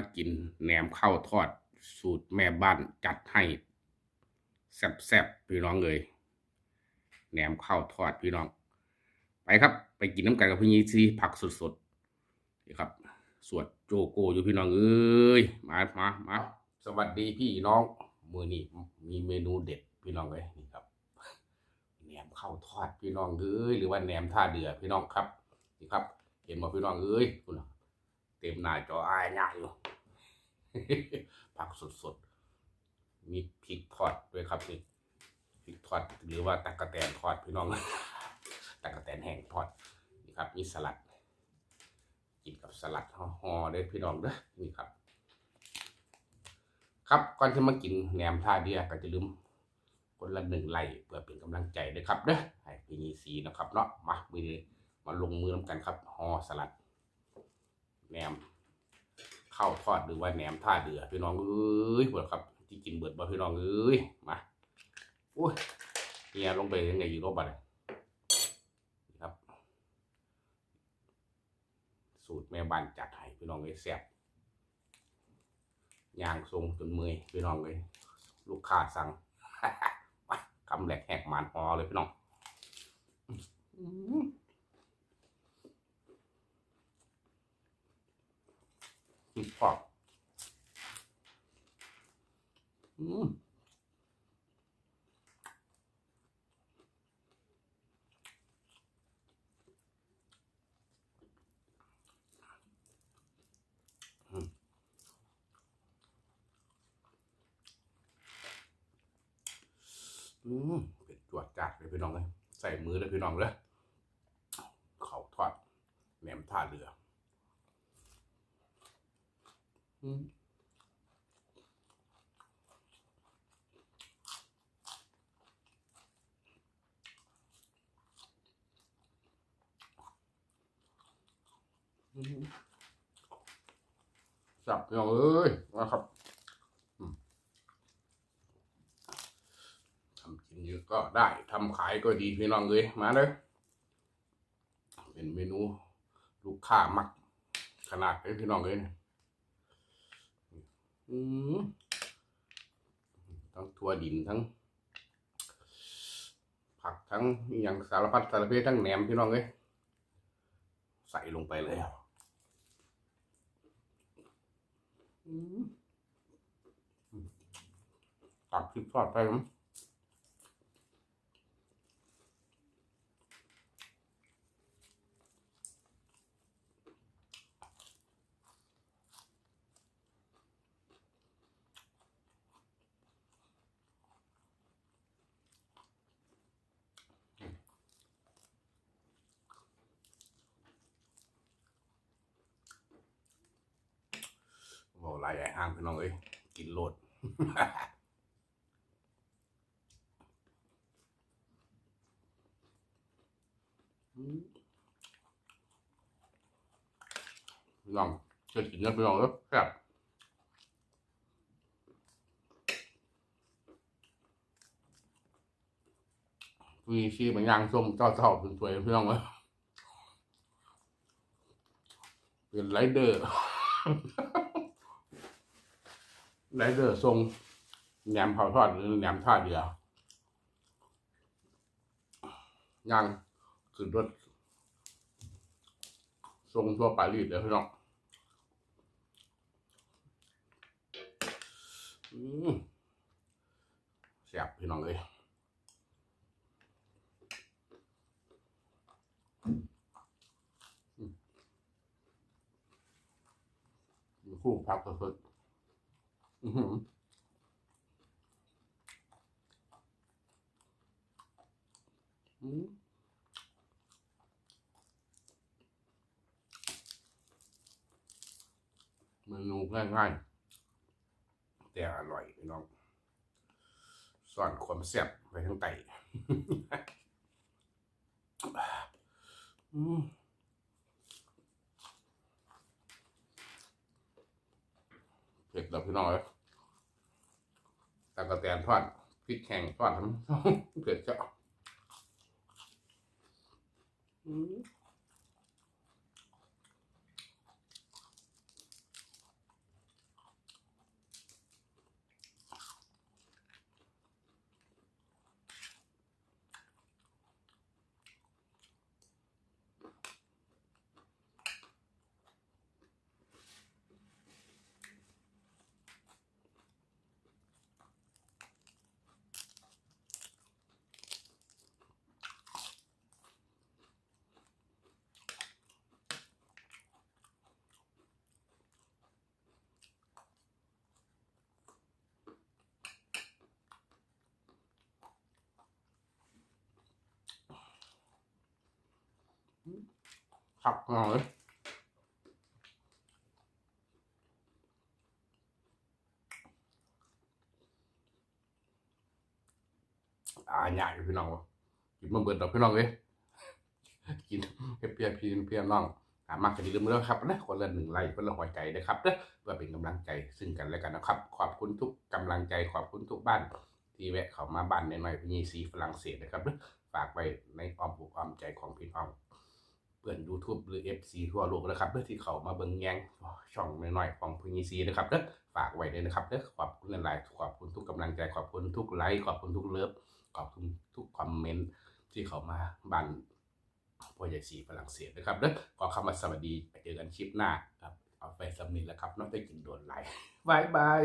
ากินแหนมข้าวทอด สูตรแม่บ้านจัดให้แซ่บๆพี่น้องเลยแหนมข้าวทอดพี่น้อง ไปครับ ไปกินน้ำไกันกับพี่ยีซีผักสดๆนี่ครับสวดโจโกอยู่พี่น้องเอ้ยมามามาสวัสดีพี่น้องมื้อนี้มีเมนูเด็ดพี่น้องเลยนี่ครับแหนมข้าวทอดพี่น้องเอ้ยหรือว่าแหนมท่าเดือพี่น้องครับนี่ครับ เห็นบ่พี่น้องเอ้ยคุณเต็มหน้าจออายยะอยู่ ผักสดๆ มีพริกทอดด้วยครับนี่พริกทอดหรือว่าตะกะแตนทอดพี่น้องตะกะแตนแห้งทอดนี่ครับมีสลัด กินกับสลัดห่อๆเด้พี่น้องเด้อนี่ครับ ครับก่อนที่มากินแหนมท่าเดียก็จะลืมคนละหนึ่งไลค์เพื่อเป็นกำลังใจด้วยครับเด้อให้พี่นีสีนะครับเนาะมามือนี้มาลงมือน้ำกันครับห่อสลัดแหนม ข้าวทอดหรือว่าแหนมท่าเดือพี่น้องเอ้ยเบิดครับที่กินเบิดบ่พี่น้องเอ้ยมาโอ้ยเนี่ยลงไปยังไงอยู่รอบบัดนี่ครับ สูตรแม่บ้านจัดให้พี่น้องเอ้ยแซ่บยางทรงจนมือพี่น้องเลยลูกค้าสั่งคำแหลกแหกหมานหอเลยพี่น้อง อ๋ออืมอืมอืมเป็นจวดจัดเลยพี่น้องเลยใส่มือเลยพี่น้องเลยเขาทอดแหนมท่าเรือ อืมอืมจับอย่างเอ้ยนะครับทำกินเยอะก็ได้ทำขายก็ดีพี่น้องเลยมาเลยเป็นเมนู ลูกค้ามักขนาดเลยพี่น้องเลยเนี่ย ทั้งทั่วดินทั้ง ผักทั้งอย่างสารพัดสารเพทั้งแหนมพี่น้องเอ้ยใส่ลงไปเลยอะตักพริกทอดไปมั้งบอกหลายใหญ่ห้างพี่น้องเอ้ยกินโลดอืมพี่น้องเชิญกินกันพี่น้องเอ้ยแซ่บมีชีมันย่างส้มเจ้าเจ้าเป็นสวยๆพี่น้องเอ้ยเป็นไรเดอร์ ไรเดอร์ทรงแหนมเผาทอดหรือแหนมท่าเดียวย่างขึ้นรถทรงทั่วไปรีดเลยพี่น้องแซ่บพี่น้องเลยคู่พักสดๆ อือหืออืมเมนูง่ายๆแต่อร่อยพี่น้องซ่อนความแซ่บไว้ทั้งไตอืมเผ็ ดแล้วพี่น้องเลยตะกะแตนทอดพริกแห้งทอดทั้งเผ็ดเจ้ะอืม ครับน้อเลยอ่าใหญ่พี่น้องกินมาเบิดดอกพี่น้องเลยกินเพียพี่เพียน้องสามารถจะลืมแล้วครับนะคนละหนึ่งไลค์คนละหัวใจนะครับนะเพื่อเป็นกำลังใจซึ่งกันและกันนะครับ ขอบคุณทุกกำลังใจขอบคุณทุกบ้าน ที่แวะเข้ามาบ้านในหน่อยพี่สีฝรั่งเศสนะครับนะฝากไว้ในอ้อมอกอ้อมใจของพี่น้อง เพื่อน YouTube หรือ FC ทั่วโลกนะครับเพื่อที่เขามาเบิ่งแยงช่องน้อยๆของพงีซีนะครับเด้อฝากไว้เลยนะครับเด้อขอบคุณหลายๆขอบคุณทุกกำลังใจขอบคุณทุกไลค์ขอบคุณทุกเลิฟขอบคุณทุกคอมเมนต์ที่เขามาบันพ่อใหญ่สีฝรั่งเศสนะครับเด้อขอคำว่าสวัสดีไปเจอกันคลิปหน้าครับเอาไปสำนิทแล้วครับนอกจากกินโดนไลค์บายบาย